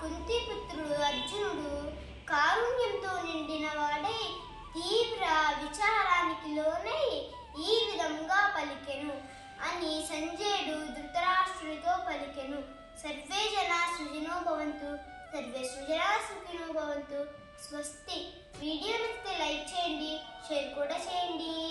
కుంతిపుత్రుడు అర్జునుడు కారుణ్యంతో నిండిన వాడై తీవ్ర విచారానికి లోనై ఈ విధంగా పలికెను. అని సంజయుడు ధృతరాష్ట్రుడితో పలికెను. సర్వే జనా సృజనో భవంతు సర్వే సృజనా సుఖినో భవంతు. స్వస్తి. వీడియో నచ్చితే లైక్ చేయండి షేర్ కూడా చేయండి.